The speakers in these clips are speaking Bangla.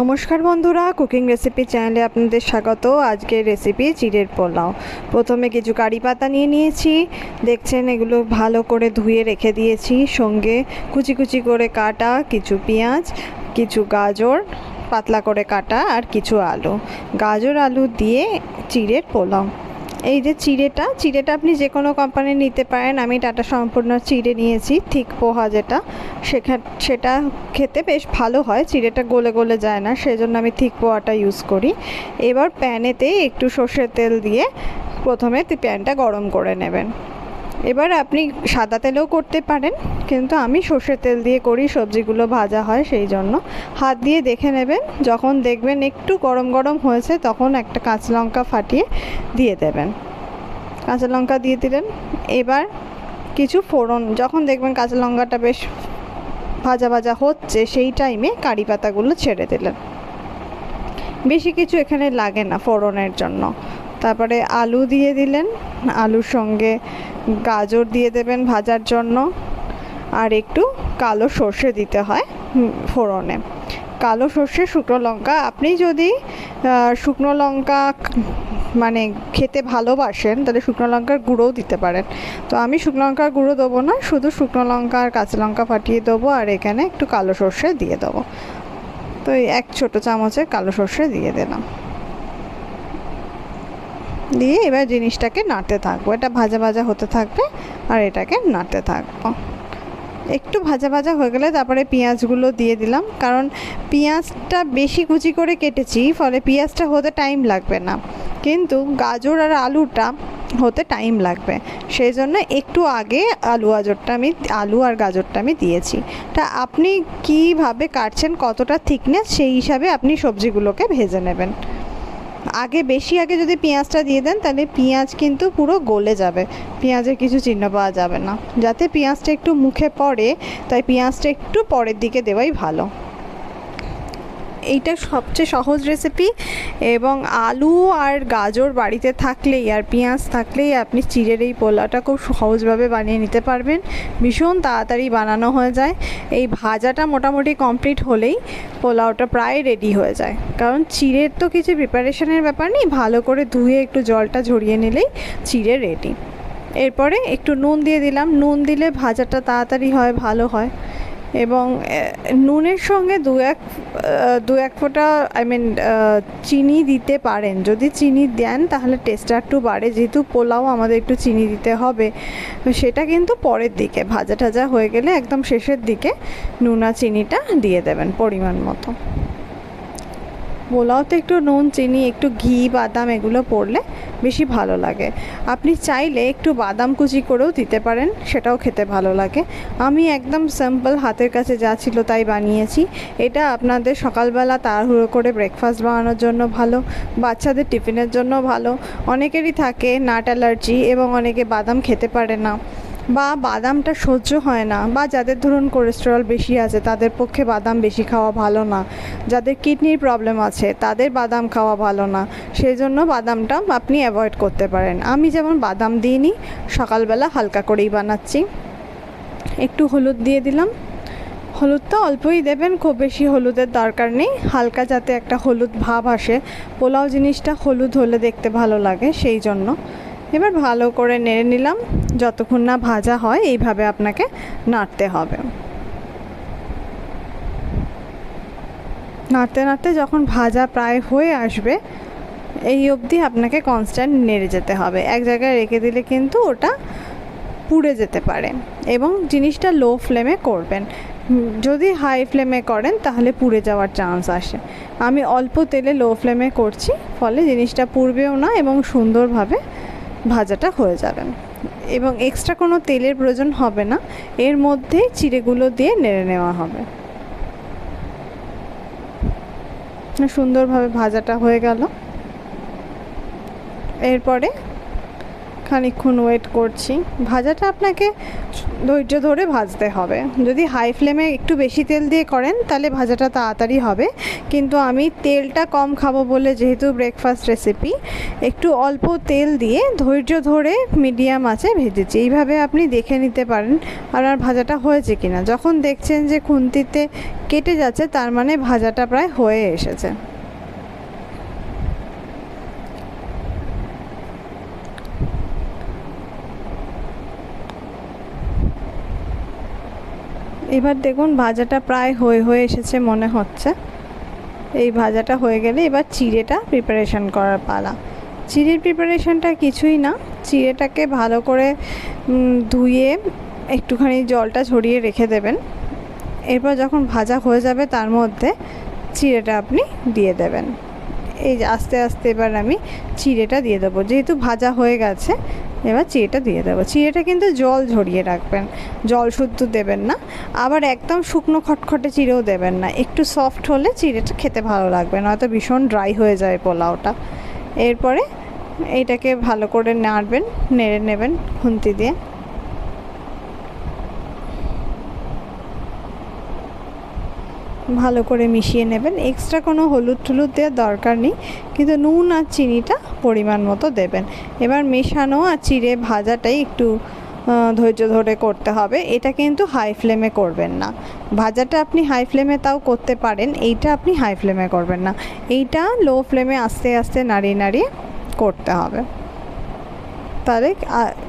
নমস্কার বন্ধুরা, কুকিং রেসিপি চ্যানেলে আপনাদের স্বাগত। আজকের রেসিপি চিড়ের পোলাও। প্রথমে কিছু কারি পাতা নিয়ে নিয়েছি। দেখছেন, এগুলো ভালো করে ধুয়ে রেখে দিয়েছি। সঙ্গে কুচি কুচি করে কাটা কিছু পেঁয়াজ, কিছু গাজর, পাতলা করে কাটা আর কিছু আলু। গাজর, আলু দিয়ে চিড়ের পোলাও। এই যে চিড়েটা চিড়েটা আপনি যে কোনো কোম্পানির নিতে পারেন। আমি টাটা সম্পূর্ণ চিড়ে নিয়েছি, ঠিক পোহা যেটা। সেখান, সেটা খেতে বেশ ভালো হয়, চিড়েটা গলে গলে যায় না, সেজন্য আমি ঠিক পোহাটা ইউজ করি। এবার প্যানেতে একটু সর্ষের তেল দিয়ে প্রথমে প্যানটা গরম করে নেবেন। এবার আপনি সাদা তেলেও করতে পারেন, কিন্তু আমি সর্ষের তেল দিয়ে করি, সবজিগুলো ভাজা হয় সেই জন্য। হাত দিয়ে দেখে নেবেন, যখন দেখবেন একটু গরম গরম হয়েছে, তখন একটা কাঁচা লঙ্কা ফাটিয়ে দিয়ে দেবেন। কাঁচা লঙ্কা দিয়ে দিলেন, এবার কিছু ফোড়ন, যখন দেখবেন কাঁচা লঙ্কাটা বেশ ভাজা ভাজা হচ্ছে, সেই টাইমে কারি পাতাগুলো ছেড়ে দিলেন। বেশি কিছু এখানে লাগে না ফোড়নের জন্য। তারপরে আলু দিয়ে দিলেন, আলুর সঙ্গে গাজর দিয়ে দেবেন ভাজার জন্য। আর একটু কালো সর্ষে দিতে হয় ফোড়নে। কালো সর্ষে, শুকনো লঙ্কা, আপনি যদি শুকনো লঙ্কা মানে খেতে ভালোবাসেন, তাহলে শুকনো লঙ্কার গুঁড়োও দিতে পারেন। তো আমি শুকনো লঙ্কার গুঁড়ো দেবো না, শুধু শুকনো লঙ্কা আর কাঁচা লঙ্কা ফাটিয়ে দেবো, আর এখানে একটু কালো সর্ষে দিয়ে দেবো। তো এক ছোটো চামচে কালো সর্ষে দিয়ে দিলাম। দিয়ে এবার জিনিসটাকে নাড়তে থাকব। এটা ভাজা ভাজা হতে থাকবে আর এটাকে নাড়তে থাকব। একটু ভাজা ভাজা হয়ে গেলে তারপরে পেঁয়াজগুলো দিয়ে দিলাম। কারণ পেঁয়াজটা বেশি কুচি করে কেটেছি, ফলে পেঁয়াজটা হতে টাইম লাগবে না। কিন্তু গাজর আর আলুটা হতে টাইম লাগবে। সেই জন্য একটু আগে আলু গাজরটা আমি, আলু আর গাজরটা আমি দিয়েছি। তা আপনি কীভাবে কাটছেন, কতটা থিকনেস সেই হিসাবে আপনি সবজিগুলোকে ভেজে নেবেন। আগে, বেশি আগে যদি পেঁয়াজটা দিয়ে দেন, তাহলে পেঁয়াজ কিন্তু পুরো গলে যাবে। পেঁয়াজের কিছু চিহ্ন পাওয়া যাবে না। যাতে পেঁয়াজটা একটু মুখে পড়ে, তাই পেঁয়াজটা একটু পরের দিকে দেওয়াই ভালো। এইটা সবচেয়ে সহজ রেসিপি এবং আলু আর গাজর বাড়িতে থাকলেই আর পেঁয়াজ থাকলেই আপনি চিড়ের এই পোলাওটা খুব সহজভাবে বানিয়ে নিতে পারবেন। ভীষণ তাড়াতাড়ি বানানো হয়ে যায়। এই ভাজাটা মোটামুটি কমপ্লিট হলেই পোলাওটা প্রায় রেডি হয়ে যায়। কারণ চিড়ের তো কিছু প্রিপারেশনের ব্যাপার নেই, ভালো করে ধুয়ে একটু জলটা ঝরিয়ে নিলেই চিড়ে রেডি এরপরে একটু নুন দিয়ে দিলাম। নুন দিলে ভাজাটা তাড়াতাড়ি হয়, ভালো হয়। এবং নুনের সঙ্গে দু এক দু এক ফোঁটা, আই মিন চিনি দিতে পারেন। যদি চিনি দেন, তাহলে টেস্টটা একটু বাড়ে। যেহেতু পোলাও আমাদের একটু চিনি দিতে হবে, সেটা কিন্তু পরের দিকে ভাজা ঠাজা হয়ে গেলে একদম শেষের দিকে নুন চিনিটা দিয়ে দেবেন পরিমাণ মতো। পোলাওতে একটু নুন, চিনি, একটু ঘি, বাদাম এগুলো পড়লে বেশি ভালো লাগে। আপনি চাইলে একটু বাদাম কুচি করেও দিতে পারেন, সেটাও খেতে ভালো লাগে। আমি একদম সিম্পল হাতের কাছে যা ছিল তাই বানিয়েছি। এটা আপনাদের সকালবেলা তাড়াহুড়ো করে ব্রেকফাস্ট বানানোর জন্য ভালো, বাচ্চাদের টিফিনের জন্য ভালো। অনেকেরই থাকে নাট অ্যালার্জি এবং অনেকে বাদাম খেতে পারে না। বা বাদামটা সহ্য হয় না বা যাদের ধরুন কোলেস্টেরল বেশি আছে, তাদের পক্ষে বাদাম বেশি খাওয়া ভালো না। যাদের কিডনির প্রবলেম আছে, তাদের বাদাম খাওয়া ভালো না। সেই জন্য বাদামটা আপনি অ্যাভয়েড করতে পারেন। আমি যেমন বাদাম দিইনি, সকালবেলা হালকা করেই বানাচ্ছি। একটু হলুদ দিয়ে দিলাম। হলুদটা অল্পই দেবেন, খুব বেশি হলুদের দরকার নেই। হালকা যাতে একটা হলুদ ভাব আসে। পোলাও জিনিসটা হলুদ হলে দেখতে ভালো লাগে সেই জন্য এবার ভালো করে নেড়ে নিলাম। যতক্ষণ না ভাজা হয়, এইভাবে আপনাকে নাড়তে হবে। নাড়তে নাড়তে যখন ভাজা প্রায় হয়ে আসবে, এই অবধি আপনাকে কনস্ট্যান্ট নেড়ে যেতে হবে। এক জায়গায় রেখে দিলে কিন্তু ওটা পুড়ে যেতে পারে এবং জিনিসটা লো ফ্লেমে করবেন। যদি হাই ফ্লেমে করেন, তাহলে পুড়ে যাওয়ার চান্স আসে। আমি অল্প তেলে লো ফ্লেমে করছি, ফলে জিনিসটা পুড়বেও না এবং সুন্দরভাবে ভাজাটা হয়ে যাবে এবং এক্সট্রা কোনো তেলের প্রয়োজন হবে না। এর মধ্যে চিড়েগুলো দিয়ে নেড়ে নেওয়া হবে। সুন্দরভাবে ভাজাটা হয়ে গেল। এরপরে খানিকক্ষণ ওয়েট করছি। ভাজাটা আপনাকে ধৈর্য ধরে ভাজতে হবে। যদি হাই ফ্লেমে একটু বেশি তেল দিয়ে করেন, তাহলে ভাজাটা তাড়াতাড়ি হবে। কিন্তু আমি তেলটা কম খাব বলে যেহেতু ব্রেকফাস্ট রেসিপি একটু অল্প তেল দিয়ে ধৈর্য ধরে মিডিয়াম আছে ভেজেছি। এইভাবে আপনি দেখে নিতে পারেন আপনার ভাজাটা হয়েছে কিনা। যখন দেখছেন যে খুন্তিতে কেটে যাচ্ছে, তার মানে ভাজাটা প্রায় হয়ে এসেছে। এবার দেখুন ভাজাটা প্রায় হয়ে হয়ে এসেছে মনে হচ্ছে। এই ভাজাটা হয়ে গেলে এবার চিড়েটা প্রিপারেশন করার পালা। চিড়ের প্রিপারেশনটা কিছুই না, চিড়েটাকে ভালো করে ধুয়ে একটুখানি জলটা ঝরিয়ে রেখে দেবেন। এরপর যখন ভাজা হয়ে যাবে তার মধ্যে চিড়েটা আপনি দিয়ে দেবেন। এই আস্তে আস্তে এবার আমি চিড়েটা দিয়ে দেবো। যেহেতু ভাজা হয়ে গেছে এবার চিড়েটা দিয়ে দেবো। চিড়েটা কিন্তু জল ঝরিয়ে রাখবেন, জল শুদ্ধ দেবেন না। আবার একদম শুকনো খটখটে চিড়েও দেবেন না। একটু সফট হলে চিড়েটা খেতে ভালো লাগবে, নয়তো ভীষণ ড্রাই হয়ে যায় পোলাওটা। এরপরে এটাকে ভালো করে নাড়বেন, নেড়ে নেবেন খুন্তি দিয়ে। ভালো করে মিশিয়ে নেবেন। এক্সট্রা কোনো হলুদ টলুদ দেওয়ার দরকার নেই। কিন্তু নুন আর চিনিটা পরিমাণ মতো দেবেন। এবার মেশানো আর চিড়ে ভাজাটাই একটু ধৈর্য ধরে করতে হবে। এটা কিন্তু হাই ফ্লেমে করবেন না। ভাজাটা আপনি হাই ফ্লেমে তাও করতে পারেন। এইটা আপনি হাই ফ্লেমে করবেন না। এইটা লো ফ্লেমে আস্তে আস্তে নাড়িয়ে নাড়িয়ে করতে হবে। তাহলে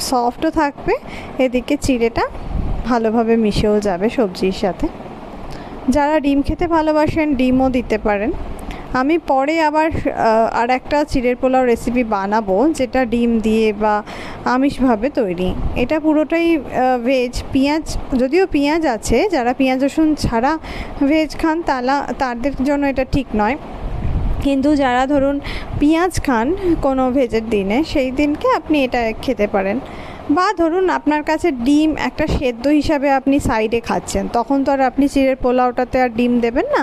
সফটও থাকবে। এদিকে চিড়েটা ভালোভাবে মিশেও যাবে সবজির সাথে। যারা ডিম খেতে ভালোবাসেন, ডিমও দিতে পারেন। আমি পরে আবার আর একটা চিড়ের পোলাও রেসিপি বানাবো, যেটা ডিম দিয়ে বা আমিষভাবে তৈরি। এটা পুরোটাই ভেজ পেঁয়াজ, যদিও পেঁয়াজ আছে, যারা পেঁয়াজ, রসুন ছাড়া ভেজ খান, তালা, তাদের জন্য এটা ঠিক নয়। কিন্তু যারা ধরুন পেঁয়াজ খান কোনো ভেজের দিনে, সেই দিনকে আপনি এটা খেতে পারেন। বা ধরুন আপনার কাছে ডিম একটা সেদ্ধ হিসাবে আপনি সাইডে খাচ্ছেন, তখন তো আর আপনি চিড়ের পোলাওটাতে আর ডিম দেবেন না।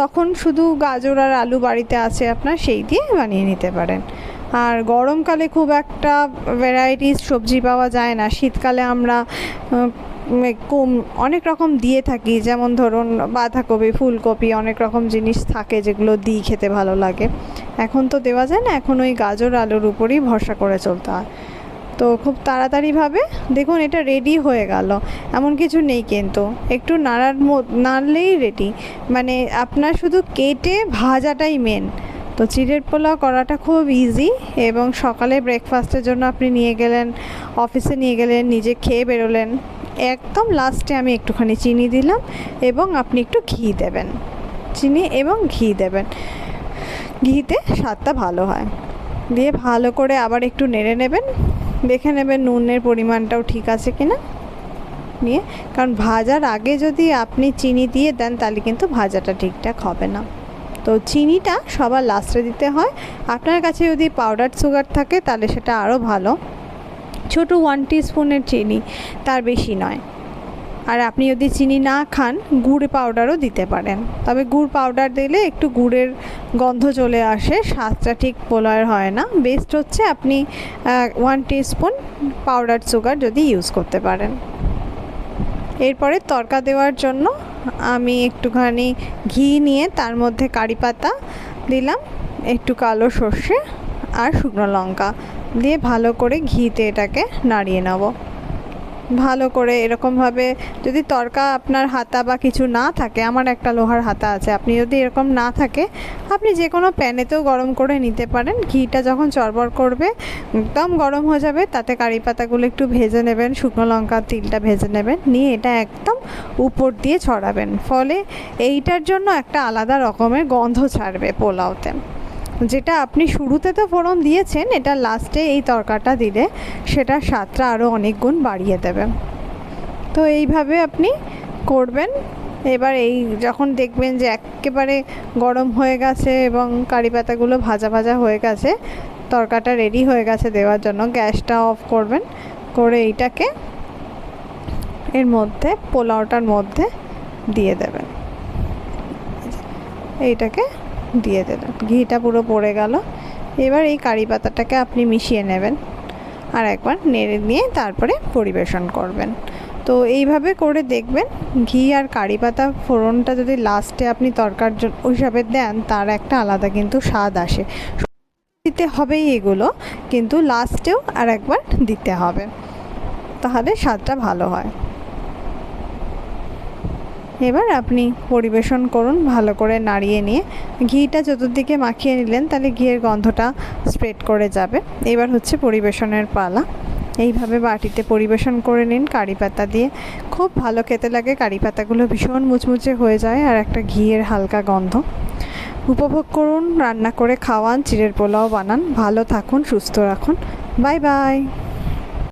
তখন শুধু গাজর আর আলু বাড়িতে আছে আপনার, সেই দিয়ে বানিয়ে নিতে পারেন। আর গরমকালে খুব একটা ভ্যারাইটিস সবজি পাওয়া যায় না। শীতকালে আমরা কম, অনেক রকম দিয়ে থাকি। যেমন ধরুন বাঁধাকপি, ফুলকপি, অনেক রকম জিনিস থাকে যেগুলো দিই খেতে ভালো লাগে। এখন তো দেওয়া যায় না, এখন ওই গাজর, আলুর উপরই ভরসা করে চলতে হয়। তো খুব তাড়াতাড়িভাবে দেখুন, এটা রেডি হয়ে গেল। এমন কিছু নেই কিন্তু। একটু নাড়ার নাড়লেই রেডি মানে আপনার শুধু কেটে ভাজাটাই মেন তো চিড়ের পোলাও করাটা খুব ইজি এবং সকালে ব্রেকফাস্টের জন্য আপনি নিয়ে গেলেন অফিসে নিয়ে গেলেন, নিজে খেয়ে বেরোলেন। একদম লাস্টে আমি একটুখানি চিনি দিলাম এবং আপনি একটু ঘি দেবেন। চিনি এবং ঘি দেবেন। ঘিতে স্বাদটা ভালো হয়। দিয়ে ভালো করে আবার একটু নেড়ে নেবেন। দেখে নেবেন নুনের পরিমাণটাও ঠিক আছে কিনা। নিয়ে, কারণ ভাজার আগে যদি আপনি চিনি দিয়ে দেন, তাহলে কিন্তু ভাজাটা ঠিকঠাক হবে না। তো চিনিটা সবার লাস্টে দিতে হয়। আপনার কাছে যদি পাউডার সুগার থাকে, তাহলে সেটা আরও ভালো। ছোটো ওয়ান স্পুনের চিনি, তার বেশি নয়। আর আপনি যদি চিনি না খান, গুড় পাউডারও দিতে পারেন। তবে গুড় পাউডার দিলে একটু গুড়ের গন্ধ চলে আসে, স্বাদটা ঠিক পোলার হয় না। বেস্ট হচ্ছে আপনি ওয়ান স্পুন পাউডার সুগার যদি ইউজ করতে পারেন। এরপরে তরকা দেওয়ার জন্য আমি একটুখানি ঘি নিয়ে তার মধ্যে কারি পাতা দিলাম, একটু কালো সর্ষে আর শুকনো লঙ্কা দিয়ে ভালো করে ঘিতে এটাকে নাড়িয়ে নেব। ভালো করে এরকমভাবে যদি তরকা আপনার হাতা বা কিছু না থাকে, আমার একটা লোহার হাতা আছে, আপনি যদি এরকম না থাকে, আপনি যে কোনো প্যানেতেও গরম করে নিতে পারেন। ঘিটা যখন চড়বড় করবে, একদম গরম হয়ে যাবে, তাতে কারি পাতাগুলো একটু ভেজে নেবেন, শুকনো লঙ্কা তিলটা ভেজে নেবেন, নিয়ে এটা একদম উপর দিয়ে ছড়াবেন। ফলে এইটার জন্য একটা আলাদা রকমের গন্ধ ছাড়বে পোলাওতে। যেটা আপনি শুরুতে তো ফোড়ন দিয়েছেন, এটা লাস্টে এই তরকাটা দিলে সেটা স্বাদটা আরও অনেক গুণ বাড়িয়ে দেবে। তো এইভাবে আপনি করবেন। এবার এই যখন দেখবেন যে একেবারে গরম হয়ে গেছে এবং কারি পাতাগুলো ভাজা ভাজা হয়ে গেছে, তরকাটা রেডি হয়ে গেছে দেওয়ার জন্য গ্যাসটা অফ করবেন। করে এইটাকে এর মধ্যে, পোলাওটার মধ্যে দিয়ে দেবেন। এইটাকে দিয়ে দিলেন। ঘিটা পুরো পড়ে গেল। এবার এই কারি পাতাটাকে আপনি মিশিয়ে নেবেন আর একবার নেড়ে নিয়ে তারপরে পরিবেশন করবেন। তো এইভাবে করে দেখবেন ঘি আর কারি পাতা ফোড়নটা যদি লাস্টে আপনি তরকার হিসাবে দেন, তার একটা আলাদা কিন্তু স্বাদ আসে। দিতে হবেই এগুলো, কিন্তু লাস্টেও আর একবার দিতে হবে। তাহলে স্বাদটা ভালো হয়। এবার আপনি পরিবেশন করুন ভালো করে নাড়িয়ে নিয়ে। ঘিটা চতুর্দিকে মাখিয়ে নিলেন, তাহলে ঘিয়ের গন্ধটা স্প্রেড করে যাবে। এবার হচ্ছে পরিবেশনের পালা। এইভাবে বাটিতে পরিবেশন করে নিন কারি পাতা দিয়ে। খুব ভালো খেতে লাগে, কারি পাতাগুলো ভীষণ মুচমুচে হয়ে যায় আর একটা ঘিয়ের হালকা গন্ধ। উপভোগ করুন, রান্না করে খাওয়ান, চিড়ের পোলাও বানান। ভালো থাকুন, সুস্থ রাখুন। Bye bye.